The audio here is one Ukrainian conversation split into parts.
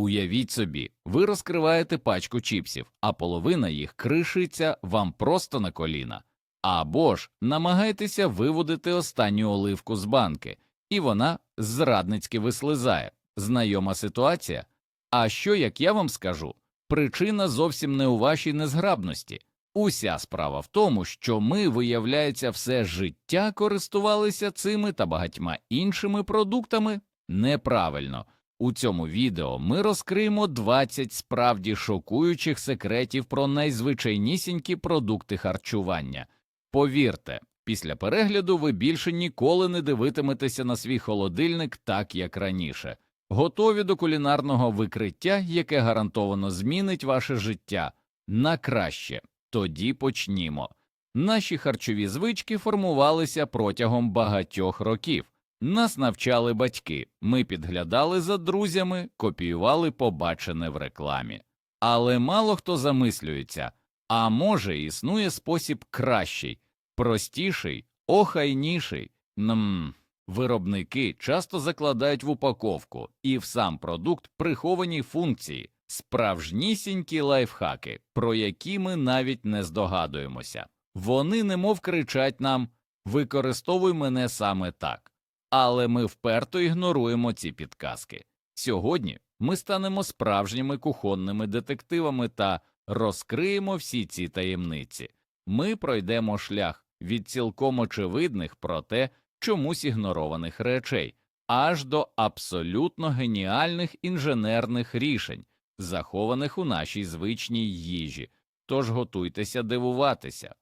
Уявіть собі, ви розкриваєте пачку чіпсів, а половина їх кришиться вам просто на коліна. Або ж намагайтеся виводити останню оливку з банки, і вона зрадницьки вислизає. Знайома ситуація? А що, як я вам скажу? Причина зовсім не у вашій незграбності. Уся справа в тому, що ми, виявляється, все життя користувалися цими та багатьма іншими продуктами неправильно. У цьому відео ми розкриємо 20 справді шокуючих секретів про найзвичайнісінькі продукти харчування. Повірте, після перегляду ви більше ніколи не дивитиметеся на свій холодильник так, як раніше. Готові до кулінарного викриття, яке гарантовано змінить ваше життя на краще. Тоді почнімо. Наші харчові звички формувалися протягом багатьох років. Нас навчали батьки, ми підглядали за друзями, копіювали побачене в рекламі. Але мало хто замислюється, а може існує спосіб кращий, простіший, охайніший. Нм. Виробники часто закладають в упаковку і в сам продукт приховані функції, справжнісінькі лайфхаки, про які ми навіть не здогадуємося. Вони немов кричать нам використовуй мене саме так. Але ми вперто ігноруємо ці підказки. Сьогодні ми станемо справжніми кухонними детективами та розкриємо всі ці таємниці. Ми пройдемо шлях від цілком очевидних, проте чомусь ігнорованих речей, аж до абсолютно геніальних інженерних рішень, захованих у нашій звичній їжі. Тож готуйтеся дивуватися.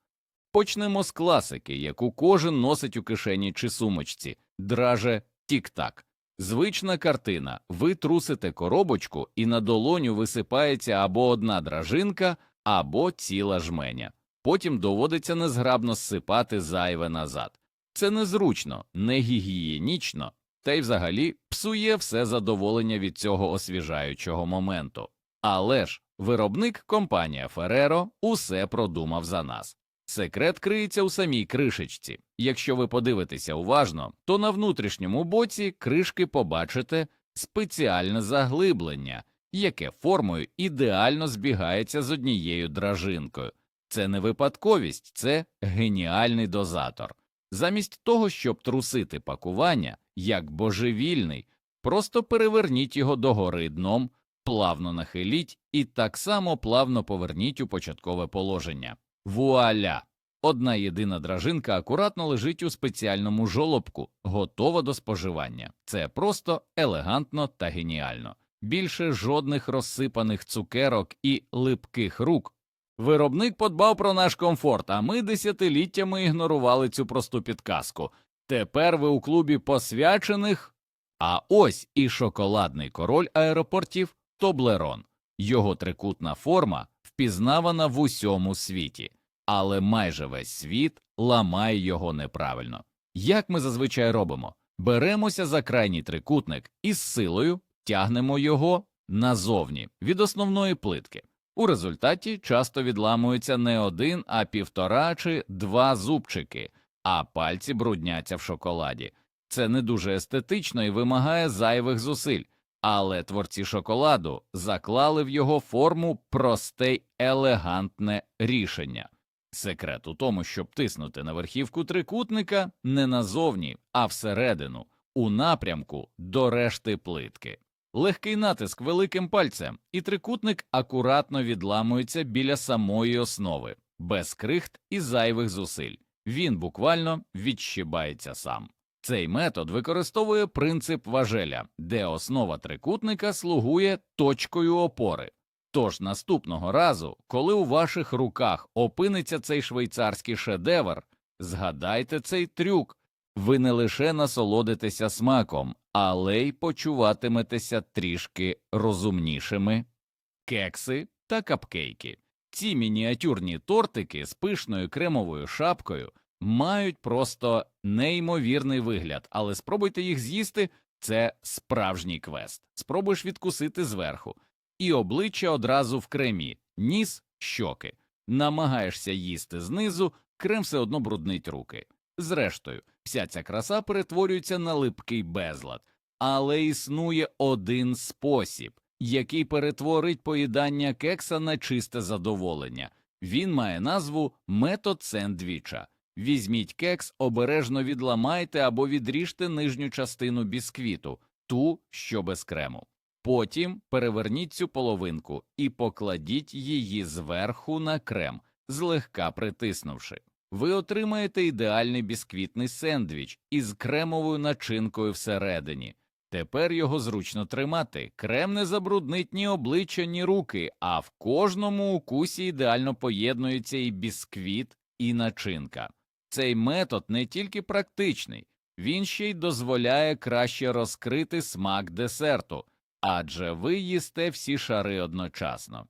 Почнемо з класики, яку кожен носить у кишені чи сумочці, драже тік-так. Звична картина ви трусите коробочку, і на долоню висипається або одна дражинка, або ціла жменя. Потім доводиться незграбно зсипати зайве назад. Це незручно, не гігієнічно, та й взагалі псує все задоволення від цього освіжаючого моменту. Але ж виробник компанія Ferrero усе продумав за нас. Секрет криється у самій кришечці. Якщо ви подивитеся уважно, то на внутрішньому боці кришки побачите спеціальне заглиблення, яке формою ідеально збігається з однією дражинкою. Це не випадковість, це геніальний дозатор. Замість того, щоб трусити пакування, як божевільний, просто переверніть його догори дном, плавно нахиліть і так само плавно поверніть у початкове положення. Вуаля! Одна єдина дражинка акуратно лежить у спеціальному жолобку, готова до споживання. Це просто елегантно та геніально. Більше жодних розсипаних цукерок і липких рук. Виробник подбав про наш комфорт, а ми десятиліттями ігнорували цю просту підказку. Тепер ви у клубі посвячених. А ось і шоколадний король аеропортів Тоблерон. Його трикутна форма впізнавана в усьому світі, але майже весь світ ламає його неправильно. Як ми зазвичай робимо? Беремося за крайній трикутник і з силою тягнемо його назовні від основної плитки. У результаті часто відламується не один, а півтора чи два зубчики, а пальці брудняться в шоколаді. Це не дуже естетично і вимагає зайвих зусиль, але творці шоколаду заклали в його форму просте й елегантне рішення. Секрет у тому, щоб тиснути на верхівку трикутника не назовні, а всередину, у напрямку до решти плитки. Легкий натиск великим пальцем, і трикутник акуратно відламується біля самої основи, без крихт і зайвих зусиль. Він буквально відщибається сам. Цей метод використовує принцип важеля, де основа трикутника слугує точкою опори. Тож наступного разу, коли у ваших руках опиниться цей швейцарський шедевр, згадайте цей трюк, ви не лише насолодитеся смаком, але й почуватиметеся трішки розумнішими. Кекси та капкейки. Ці мініатюрні тортики з пишною кремовою шапкою мають просто неймовірний вигляд, але спробуйте їх з'їсти це справжній квест. Спробуєш відкусити зверху, і обличчя одразу в кремі, ніс, щоки. Намагаєшся їсти знизу, крем все одно бруднить руки. Зрештою, вся ця краса перетворюється на липкий безлад, але існує один спосіб який перетворить поїдання кекса на чисте задоволення. Він має назву метод сендвіча. Візьміть кекс, обережно відламайте або відріжте нижню частину бісквіту, ту, що без крему. Потім переверніть цю половинку і покладіть її зверху на крем, злегка притиснувши. Ви отримаєте ідеальний бісквітний сендвіч із кремовою начинкою всередині. Тепер його зручно тримати. Крем не забруднить ні обличчя, ні руки, а в кожному укусі ідеально поєднується і бісквіт, і начинка. Цей метод не тільки практичний, він ще й дозволяє краще розкрити смак десерту, адже ви їсте всі шари одночасно.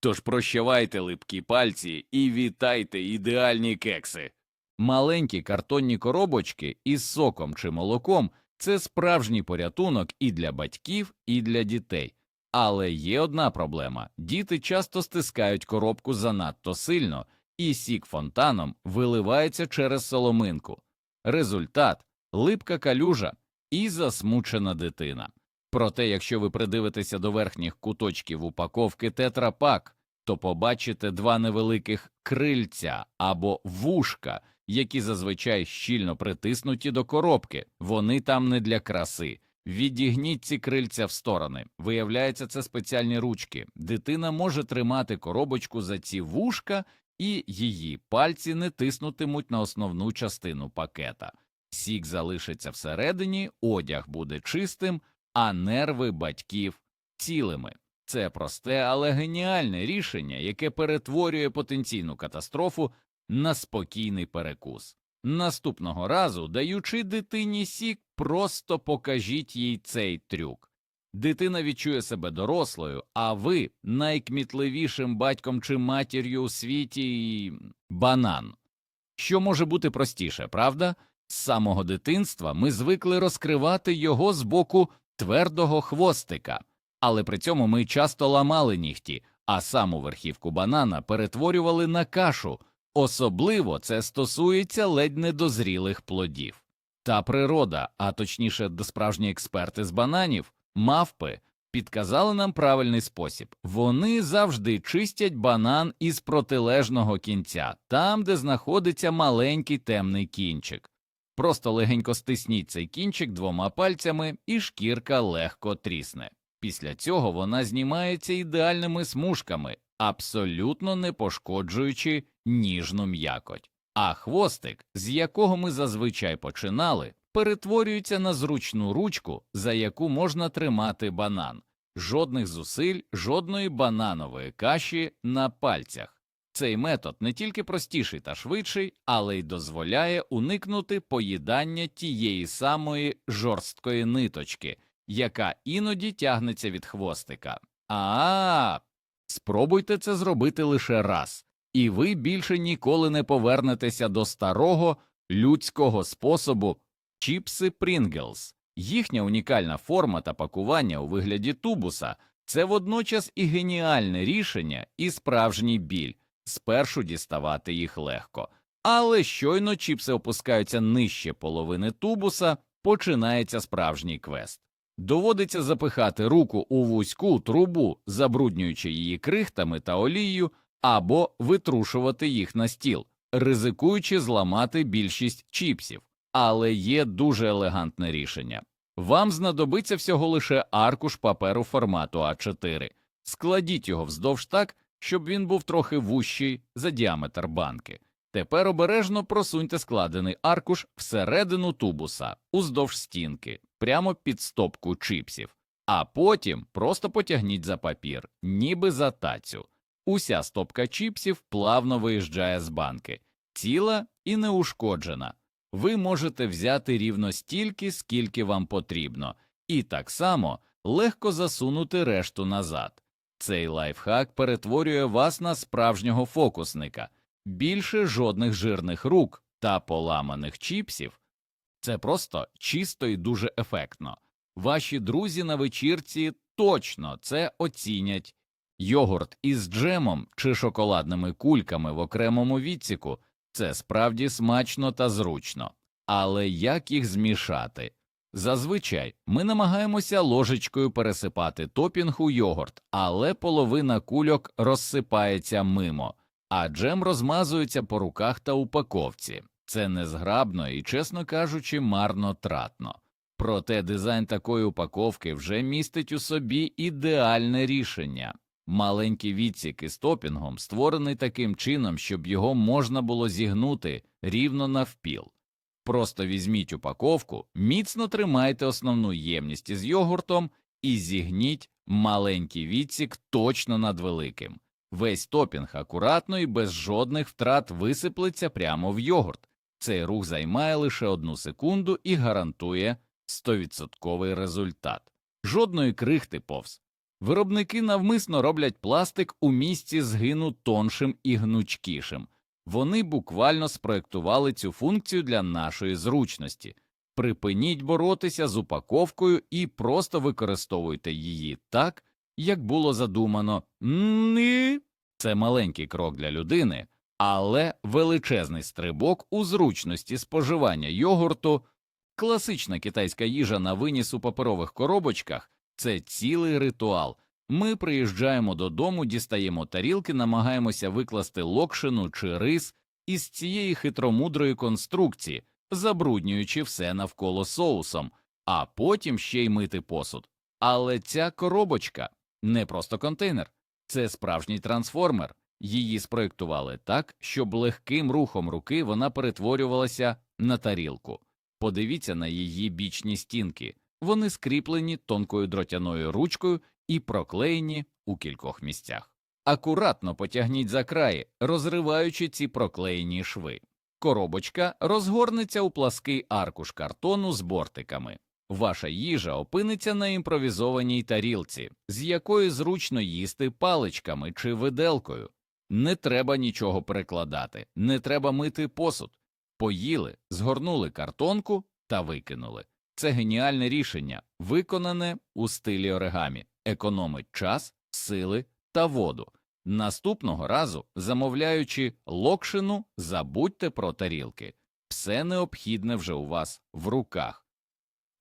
Тож прощавайте липкі пальці і вітайте ідеальні кекси. Маленькі картонні коробочки із соком чи молоком це справжній порятунок і для батьків, і для дітей. Але є одна проблема діти часто стискають коробку занадто сильно, і сік фонтаном виливається через соломинку. Результат липка калюжа і засмучена дитина. Проте, якщо ви придивитеся до верхніх куточків упаковки тетрапак, то побачите два невеликих крильця або вушка, які зазвичай щільно притиснуті до коробки. Вони там не для краси. Відігніть ці крильця в сторони. Виявляється, це спеціальні ручки. Дитина може тримати коробочку за ці вушка, і її пальці не тиснутимуть на основну частину пакета. Сік залишиться всередині, одяг буде чистим, а нерви батьків цілими. Це просте, але геніальне рішення, яке перетворює потенційну катастрофу на спокійний перекус. Наступного разу, даючи дитині сік, просто покажіть їй цей трюк. Дитина відчує себе дорослою, а ви найкмітливішим батьком чи матір'ю у світі банан. Що може бути простіше, правда? З самого дитинства ми звикли розкривати його з боку твердого хвостика, але при цьому ми часто ламали нігті, а саму верхівку банана перетворювали на кашу. Особливо це стосується ледь недозрілих плодів. Та природа, а точніше, справжні експерти з бананів, мавпи, підказали нам правильний спосіб. Вони завжди чистять банан із протилежного кінця, там, де знаходиться маленький темний кінчик. Просто легенько стисніть цей кінчик двома пальцями, і шкірка легко трісне. Після цього вона знімається ідеальними смужками, абсолютно не пошкоджуючи ніжну м'якоть. А хвостик, з якого ми зазвичай починали, перетворюється на зручну ручку, за яку можна тримати банан. Жодних зусиль, жодної бананової каші на пальцях. Цей метод не тільки простіший та швидший, але й дозволяє уникнути поїдання тієї самої жорсткої ниточки, яка іноді тягнеться від хвостика. А, спробуйте це зробити лише раз, і ви більше ніколи не повернетеся до старого людського способу чіпси Pringles. Їхня унікальна форма та пакування у вигляді тубуса це водночас і геніальне рішення, і справжній біль. Спершу діставати їх легко, але щойно чіпси опускаються нижче половини тубуса, починається справжній квест. Доводиться запихати руку у вузьку трубу, забруднюючи її крихтами та олією, або витрушувати їх на стіл, ризикуючи зламати більшість чіпсів. Але є дуже елегантне рішення. Вам знадобиться всього лише аркуш паперу формату А4. Складіть його вздовж так, щоб він був трохи вущий за діаметр банки. Тепер обережно просуньте складений аркуш всередину тубуса, уздовж стінки, прямо під стопку чипсів, а потім просто потягніть за папір, ніби за тацю. Уся стопка чіпсів плавно виїжджає з банки, ціла і неушкоджена. Ви можете взяти рівно стільки, скільки вам потрібно, і так само легко засунути решту назад. Цей лайфхак перетворює вас на справжнього фокусника, більше жодних жирних рук та поламаних чіпсів. Це просто чисто і дуже ефектно. Ваші друзі на вечірці точно це оцінять. Йогурт із джемом чи шоколадними кульками в окремому відсіку це справді смачно та зручно. Але як їх змішати? Зазвичай ми намагаємося ложечкою пересипати топінг у йогурт, але половина кульок розсипається мимо, а джем розмазується по руках та упаковці. Це незграбно і, чесно кажучи, марнотратно. Проте дизайн такої упаковки вже містить у собі ідеальне рішення. Маленький відсік із топінгом створений таким чином, щоб його можна було зігнути рівно навпіл. Просто візьміть упаковку, міцно тримайте основну ємність із йогуртом і зігніть маленький відсік точно над великим. Весь топінг акуратно і без жодних втрат висиплеться прямо в йогурт. Цей рух займає лише одну секунду і гарантує 100% результат. Жодної крихти повз. Виробники навмисно роблять пластик у місці згину тоншим і гнучкішим. Вони буквально спроектували цю функцію для нашої зручності. Припиніть боротися з упаковкою і просто використовуйте її так, як було задумано. Ні. Це маленький крок для людини, але величезний стрибок у зручності споживання йогурту. Класична китайська їжа на виніс у паперових коробочках це цілий ритуал. Ми приїжджаємо додому, дістаємо тарілки, намагаємося викласти локшину чи рис із цієї хитромудрої конструкції, забруднюючи все навколо соусом, а потім ще й мити посуд. Але ця коробочка не просто контейнер, це справжній трансформер. Її спроєктували так, щоб легким рухом руки вона перетворювалася на тарілку. Подивіться на її бічні стінки. Вони скріплені тонкою дротяною ручкою і проклеєні у кількох місцях. Акуратно потягніть за краї, розриваючи ці проклеєні шви. Коробочка розгорнеться у плаский аркуш картону з бортиками. Ваша їжа опиниться на імпровізованій тарілці, з якої зручно їсти паличками чи виделкою. Не треба нічого перекладати, не треба мити посуд. Поїли, згорнули картонку та викинули. Це геніальне рішення, виконане у стилі оригамі, економить час, сили та воду. Наступного разу, замовляючи локшину, забудьте про тарілки. Все необхідне вже у вас в руках.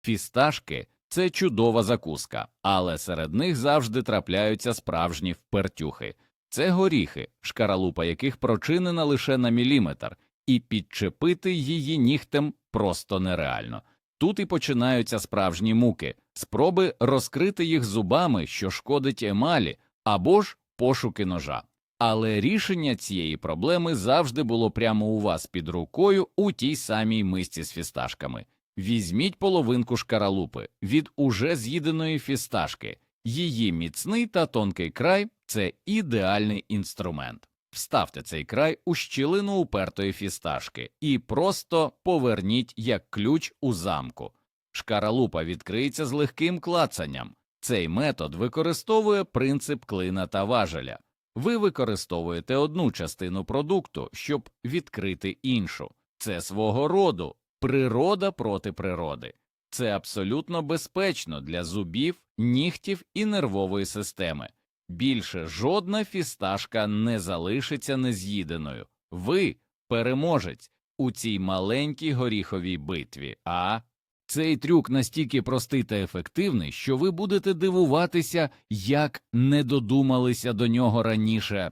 Фісташки це чудова закуска, але серед них завжди трапляються справжні впертюхи. Це горіхи, шкаралупа яких прочинена лише на міліметр, і підчепити її нігтем просто нереально. Тут і починаються справжні муки, спроби розкрити їх зубами, що шкодить емалі, або ж пошуки ножа. Але рішення цієї проблеми завжди було прямо у вас під рукою у тій самій мисці з фісташками. Візьміть половинку шкаралупи від уже з'їденої фісташки. Її міцний та тонкий край це ідеальний інструмент. Вставте цей край у щілину упертої фісташки і просто поверніть як ключ у замку. Шкаралупа відкриється з легким клацанням. Цей метод використовує принцип клина та важеля. Ви використовуєте одну частину продукту, щоб відкрити іншу. Це свого роду природа проти природи. Це абсолютно безпечно для зубів, нігтів і нервової системи. Більше жодна фісташка не залишиться нез'їденою. Ви переможець у цій маленькій горіховій битві. А цей трюк настільки простий та ефективний, що ви будете дивуватися, як не додумалися до нього раніше.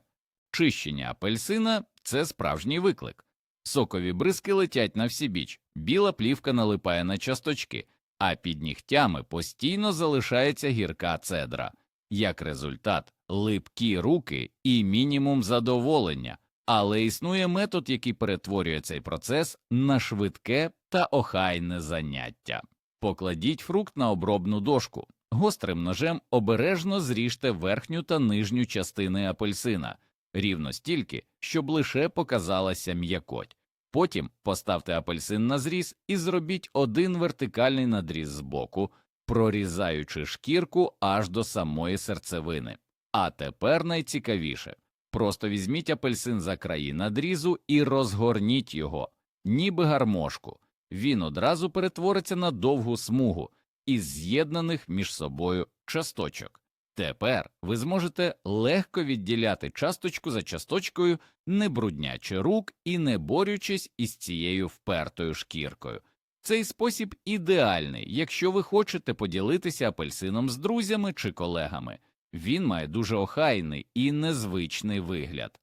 Чищення апельсина це справжній виклик. Сокові бризки летять на всі біч, біла плівка налипає на часточки, а під нігтями постійно залишається гірка цедра. Як результат, липкі руки і мінімум задоволення, але існує метод, який перетворює цей процес на швидке та охайне заняття. Покладіть фрукт на обробну дошку, гострим ножем обережно зріжте верхню та нижню частини апельсина, рівно стільки, щоб лише показалася м'якоть. Потім поставте апельсин на зріз і зробіть один вертикальний надріз збоку, прорізаючи шкірку аж до самої серцевини. А тепер найцікавіше просто візьміть апельсин за краї надрізу і розгорніть його, ніби гармошку. Він одразу перетвориться на довгу смугу із з'єднаних між собою часточок. Тепер ви зможете легко відділяти часточку за часточкою, не бруднячи рук і не борючись із цією впертою шкіркою. Цей спосіб ідеальний, якщо ви хочете поділитися апельсином з друзями чи колегами. Він має дуже охайний і незвичний вигляд.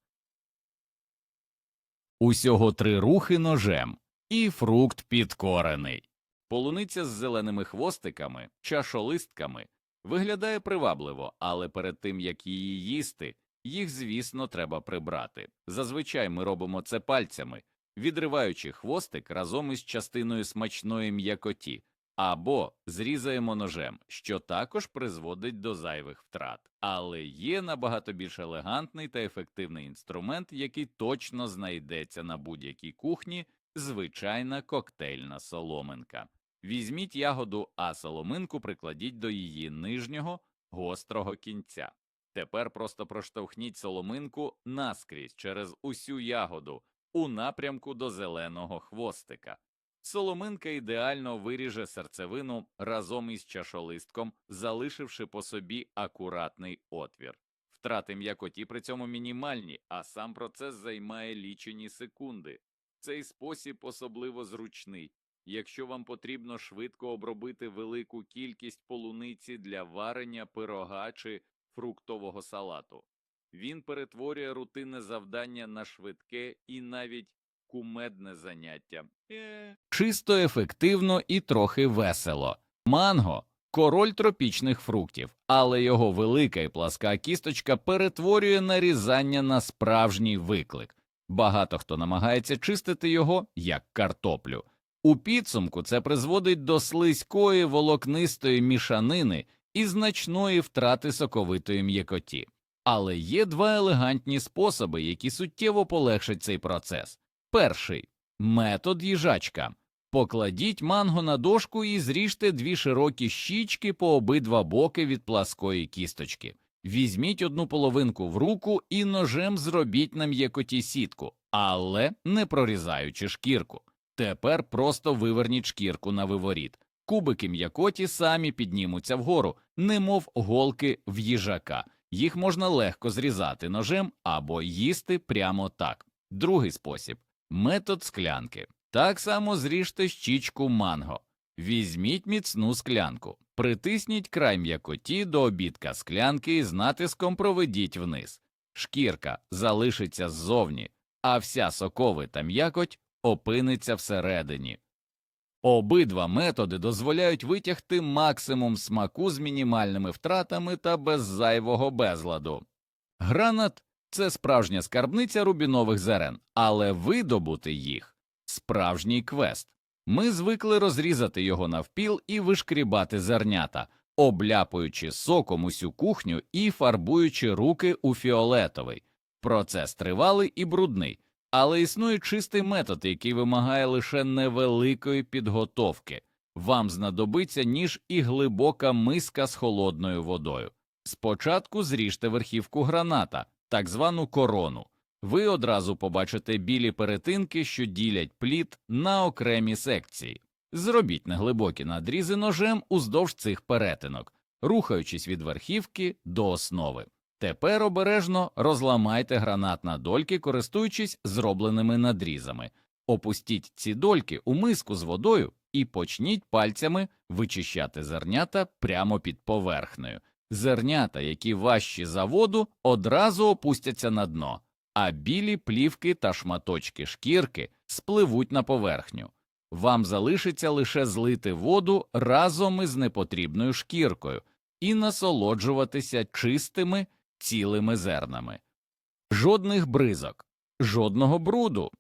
Усього три рухи ножем, і фрукт підкорений. Полуниця з зеленими хвостиками, чашолистками виглядає привабливо, але перед тим як її їсти, їх, звісно, треба прибрати. Зазвичай ми робимо це пальцями, відриваючи хвостик разом із частиною смачної м'якоті, або зрізаємо ножем, що також призводить до зайвих втрат. Але є набагато більш елегантний та ефективний інструмент, який точно знайдеться на будь-якій кухні звичайна коктейльна соломинка. Візьміть ягоду, а соломинку прикладіть до її нижнього гострого кінця. Тепер просто проштовхніть соломинку наскрізь через усю ягоду у напрямку до зеленого хвостика. Соломинка ідеально виріже серцевину разом із чашолистком, залишивши по собі акуратний отвір. Втрати м'якоті при цьому мінімальні, а сам процес займає лічені секунди. Цей спосіб особливо зручний, якщо вам потрібно швидко обробити велику кількість полуниці для варення пирога чи фруктового салату. Він перетворює рутинне завдання на швидке і навіть кумедне заняття. Е. Чисто ефективно і трохи весело. Манго король тропічних фруктів, але його велика і пласка кісточка перетворює нарізання на справжній виклик. Багато хто намагається чистити його як картоплю. У підсумку це призводить до слизької волокнистої мішанини і значної втрати соковитої м'якоті. Але є два елегантні способи, які суттєво полегшать цей процес. Перший метод їжачка. Покладіть манго на дошку і зріжте дві широкі щічки по обидва боки від пласкої кісточки. Візьміть одну половинку в руку і ножем зробіть на м'якоті сітку, але не прорізаючи шкірку. Тепер просто виверніть шкірку на виворіт. Кубики м'якоті самі піднімуться вгору, немов голки в їжака. Їх можна легко зрізати ножем або їсти прямо так. Другий спосіб метод склянки. Так само зріжте щічку манго. Візьміть міцну склянку, притисніть край м'якоті до обідка склянки і з натиском проведіть вниз. Шкірка залишиться ззовні, а вся соковита м'якоть опиниться всередині. Обидва методи дозволяють витягти максимум смаку з мінімальними втратами та без зайвого безладу. Гранат це справжня скарбниця рубінових зерен, але видобути їх справжній квест. Ми звикли розрізати його навпіл і вишкрібати зернята, обляпуючи соком усю кухню і фарбуючи руки у фіолетовий. Процес тривалий і брудний, але існує чистий метод, який вимагає лише невеликої підготовки. Вам знадобиться ніж і глибока миска з холодною водою. Спочатку зріжте верхівку граната, так звану корону. Ви одразу побачите білі перетинки, що ділять плід на окремі секції. Зробіть неглибокі надрізи ножем уздовж цих перетинок, рухаючись від верхівки до основи. Тепер обережно розламайте гранат на дольки, користуючись зробленими надрізами. Опустіть ці дольки у миску з водою і почніть пальцями вичищати зернята прямо під поверхнею. Зернята, які важчі за воду, одразу опустяться на дно, а білі плівки та шматочки шкірки спливуть на поверхню. Вам залишиться лише злити воду разом із непотрібною шкіркою і насолоджуватися чистими цілими зернами. Жодних бризок, жодного бруду.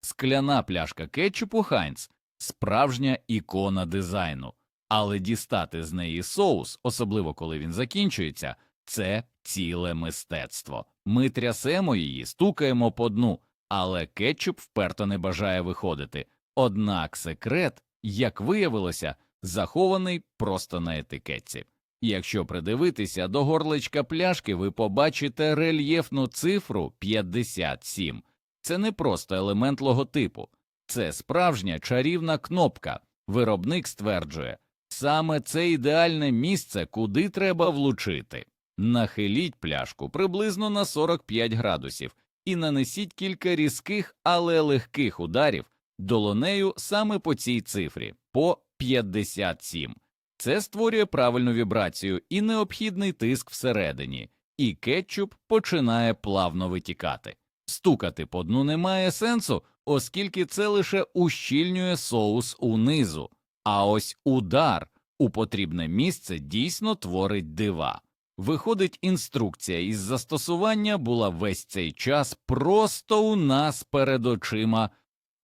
Скляна пляшка кетчупу Хайнц справжня ікона дизайну, але дістати з неї соус, особливо коли він закінчується, це ціле мистецтво. Ми трясемо її, стукаємо по дну, але кетчуп вперто не бажає виходити. Однак секрет, як виявилося, захований просто на етикетці. Якщо придивитися до горличка пляшки, ви побачите рельєфну цифру 57. Це не просто елемент логотипу, це справжня чарівна кнопка. Виробник стверджує, саме це ідеальне місце, куди треба влучити. Нахиліть пляшку приблизно на 45 градусів і нанесіть кілька різких, але легких ударів долонею саме по цій цифрі по 57. Це створює правильну вібрацію і необхідний тиск всередині, і кетчуп починає плавно витікати. Стукати по дну немає сенсу, оскільки це лише ущільнює соус унизу. А ось удар у потрібне місце дійсно творить дива. Виходить, інструкція із застосування була весь цей час просто у нас перед очима.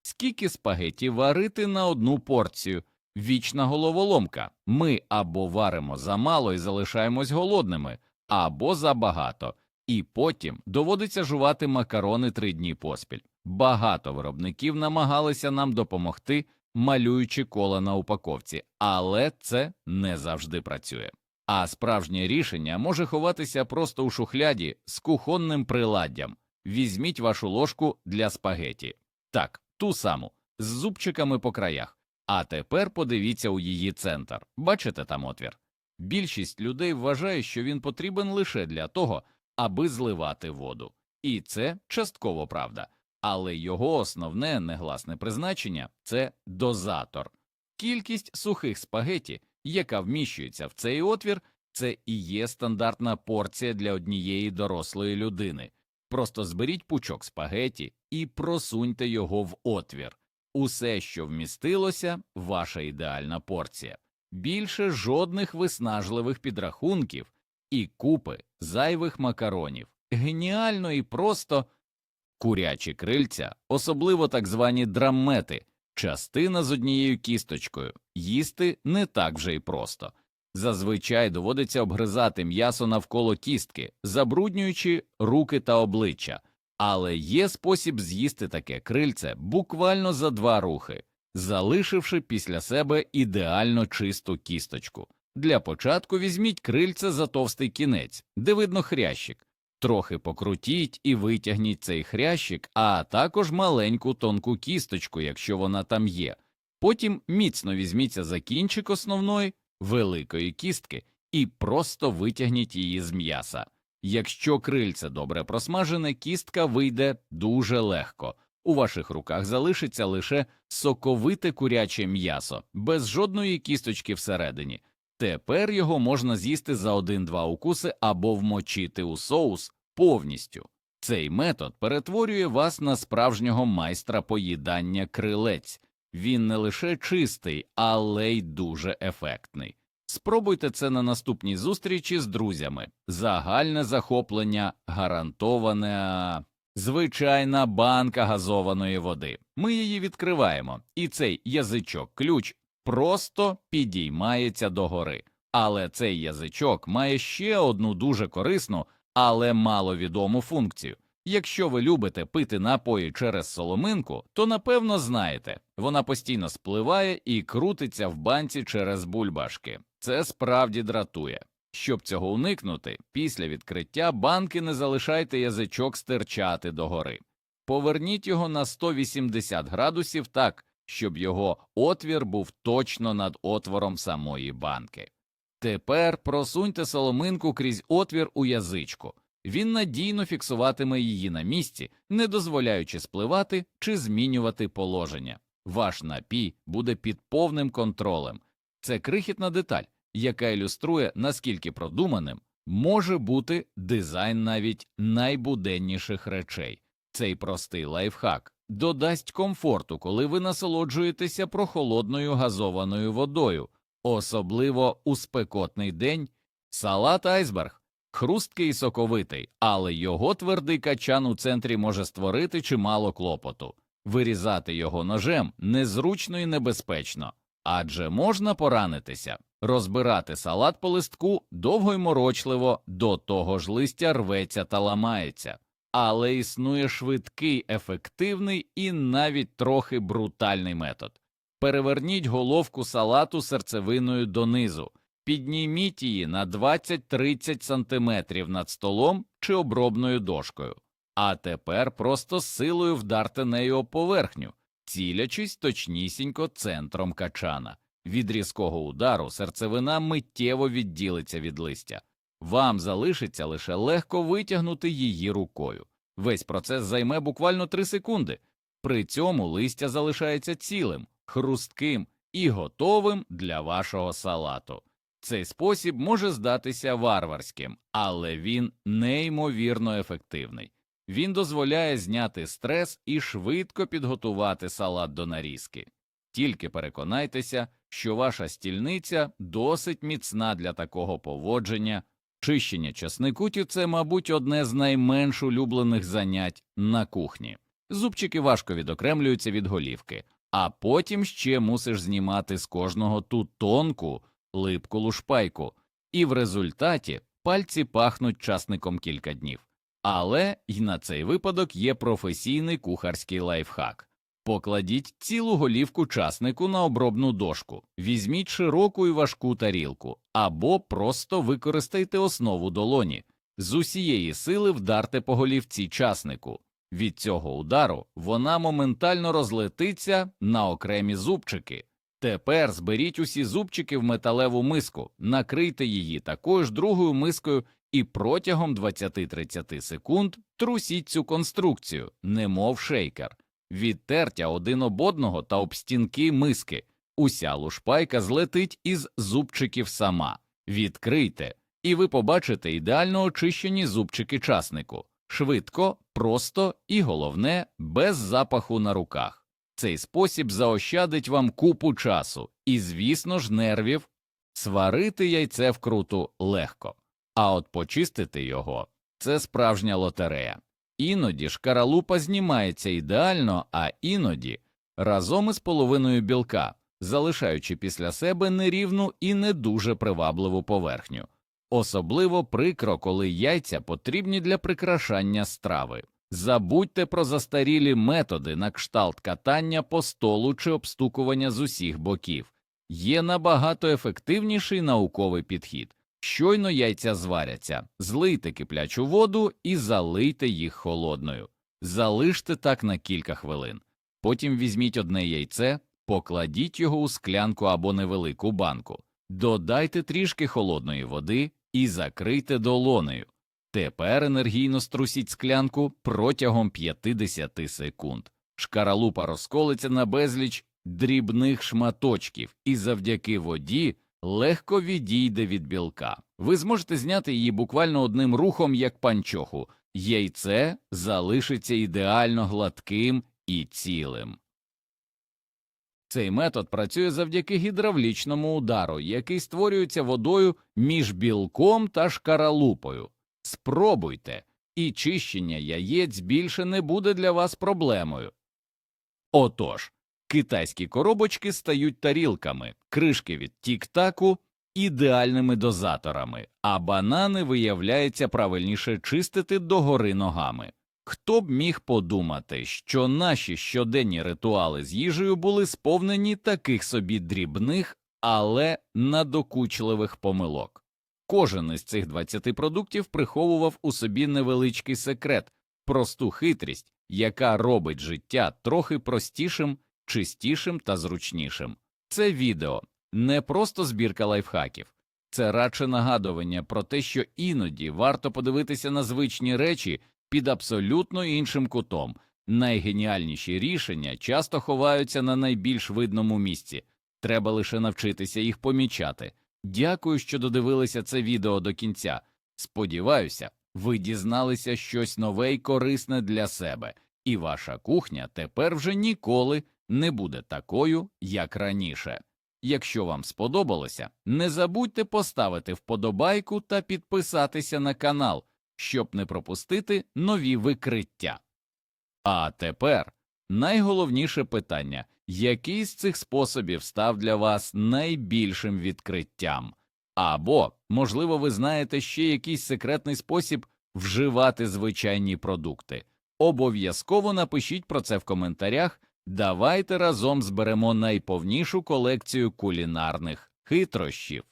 Скільки спагеті варити на одну порцію? Вічна головоломка. Ми або варимо замало і залишаємось голодними, або забагато, і потім доводиться жувати макарони три дні поспіль. Багато виробників намагалися нам допомогти, малюючи кола на упаковці, але це не завжди працює. А справжнє рішення може ховатися просто у шухляді з кухонним приладдям. Візьміть вашу ложку для спагеті. Так, ту саму, з зубчиками по краях. А тепер подивіться у її центр. Бачите там отвір? Більшість людей вважає, що він потрібен лише для того, аби зливати воду. І це частково правда. Але його основне негласне призначення це дозатор. Кількість сухих спагеті, яка вміщується в цей отвір, це і є стандартна порція для однієї дорослої людини. Просто зберіть пучок спагеті і просуньте його в отвір. Усе, що вмістилося, ваша ідеальна порція. Більше жодних виснажливих підрахунків і купи зайвих макаронів. Геніально і просто курячі крильця, особливо так звані драммети, частина з однією кісточкою, їсти не так вже й просто. Зазвичай доводиться обгризати м'ясо навколо кістки, забруднюючи руки та обличчя, але є спосіб з'їсти таке крильце буквально за два рухи, залишивши після себе ідеально чисту кісточку. Для початку візьміть крильце за товстий кінець, де видно хрящик, трохи покрутіть і витягніть цей хрящик, а також маленьку тонку кісточку, якщо вона там є. Потім міцно візьміться за кінчик основної великої кістки і просто витягніть її з м'яса. Якщо крильце добре просмажене, кістка вийде дуже легко. У ваших руках залишиться лише соковите куряче м'ясо, без жодної кісточки всередині. Тепер його можна з'їсти за один-два укуси або вмочити у соус повністю. Цей метод перетворює вас на справжнього майстра поїдання крилець. Він не лише чистий, але й дуже ефектний. Спробуйте це на наступній зустрічі з друзями. Загальне захоплення гарантоване. Звичайна банка газованої води. Ми її відкриваємо, і цей язичок ключ просто підіймається догори. Але цей язичок має ще одну дуже корисну, але маловідому функцію. Якщо ви любите пити напої через соломинку, то напевно знаєте, вона постійно спливає і крутиться в банці через бульбашки. Це справді дратує. Щоб цього уникнути, після відкриття банки не залишайте язичок стирчати догори. Поверніть його на 180 градусів так, щоб його отвір був точно над отвором самої банки. Тепер просуньте соломинку крізь отвір у язичку. Він надійно фіксуватиме її на місці, не дозволяючи спливати чи змінювати положення. Ваш напій буде під повним контролем. Це крихітна деталь, яка ілюструє, наскільки продуманим може бути дизайн навіть найбуденніших речей. Цей простий лайфхак додасть комфорту, коли ви насолоджуєтеся прохолодною газованою водою, особливо у спекотний день. Салат айсберг хрусткий і соковитий, але його твердий качан у центрі може створити чимало клопоту. Вирізати його ножем незручно і небезпечно, адже можна поранитися. Розбирати салат по листку довго й морочливо, до того ж листя рветься та ламається, але існує швидкий, ефективний і навіть трохи брутальний метод. Переверніть головку салату серцевиною донизу, підніміть її на 20-30 см над столом чи обробною дошкою, а тепер просто силою вдарте нею об поверхню, цілячись точнісінько центром качана. Від різкого удару серцевина миттєво відділиться від листя. Вам залишиться лише легко витягнути її рукою. Весь процес займе буквально 3 секунди. При цьому листя залишається цілим, хрустким і готовим для вашого салату. Цей спосіб може здатися варварським, але він неймовірно ефективний. Він дозволяє зняти стрес і швидко підготувати салат до нарізки. Тільки переконайтеся, що ваша стільниця досить міцна для такого поводження. Чищення часникутів – це, мабуть, одне з найменш улюблених занять на кухні. Зубчики важко відокремлюються від голівки, а потім ще мусиш знімати з кожного ту тонку, липку лушпайку, і в результаті пальці пахнуть часником кілька днів. Але й на цей випадок є професійний кухарський лайфхак. Покладіть цілу голівку часнику на обробну дошку, візьміть широку і важку тарілку, або просто використайте основу долоні. З усієї сили вдарте по голівці часнику. Від цього удару вона моментально розлетиться на окремі зубчики. Тепер зберіть усі зубчики в металеву миску, накрийте її такою ж другою мискою і протягом 20-30 секунд трусіть цю конструкцію, немов шейкер. Відтертя один об одного та об стінки миски. Уся лушпайка злетить із зубчиків сама. Відкрийте, і ви побачите ідеально очищені зубчики часнику. Швидко, просто і головне, без запаху на руках. Цей спосіб заощадить вам купу часу і, звісно ж, нервів. Сварити яйце вкруту легко, а от почистити його це справжня лотерея. Іноді шкаралупа знімається ідеально, а іноді разом із половиною білка, залишаючи після себе нерівну і не дуже привабливу поверхню. Особливо прикро, коли яйця потрібні для прикрашання страви. Забудьте про застарілі методи на кшталт катання по столу чи обстукування з усіх боків. Є набагато ефективніший науковий підхід. Щойно яйця зваряться, злийте киплячу воду і залийте їх холодною. Залиште так на кілька хвилин. Потім візьміть одне яйце, покладіть його у склянку або невелику банку, додайте трішки холодної води і закрийте долонею. Тепер енергійно струсіть склянку протягом 50 секунд. Шкаралупа розколиться на безліч дрібних шматочків і завдяки воді легко відійде від білка. Ви зможете зняти її буквально одним рухом, як панчоху. Яйце залишиться ідеально гладким і цілим. Цей метод працює завдяки гідравлічному удару, який створюється водою між білком та шкаралупою. Спробуйте, і чищення яєць більше не буде для вас проблемою. Отож, китайські коробочки стають тарілками, кришки від тік-таку ідеальними дозаторами, а банани виявляється правильніше чистити догори ногами. Хто б міг подумати, що наші щоденні ритуали з їжею були сповнені таких собі дрібних, але надокучливих помилок. Кожен із цих 20 продуктів приховував у собі невеличкий секрет, просту хитрість, яка робить життя трохи простішим, чистішим та зручнішим. Це відео не просто збірка лайфхаків, це радше нагадування про те, що іноді варто подивитися на звичні речі під абсолютно іншим кутом. Найгеніальніші рішення часто ховаються на найбільш видному місці, треба лише навчитися їх помічати. Дякую, що додивилися це відео до кінця. Сподіваюся, ви дізналися щось нове й корисне для себе, і ваша кухня тепер вже ніколи не буде такою, як раніше. Якщо вам сподобалося, не забудьте поставити вподобайку та підписатися на канал, щоб не пропустити нові викриття. А тепер найголовніше питання який з цих способів став для вас найбільшим відкриттям? Або, можливо, ви знаєте ще якийсь секретний спосіб вживати звичайні продукти. Обов'язково напишіть про це в коментарях. Давайте разом зберемо найповнішу колекцію кулінарних хитрощів.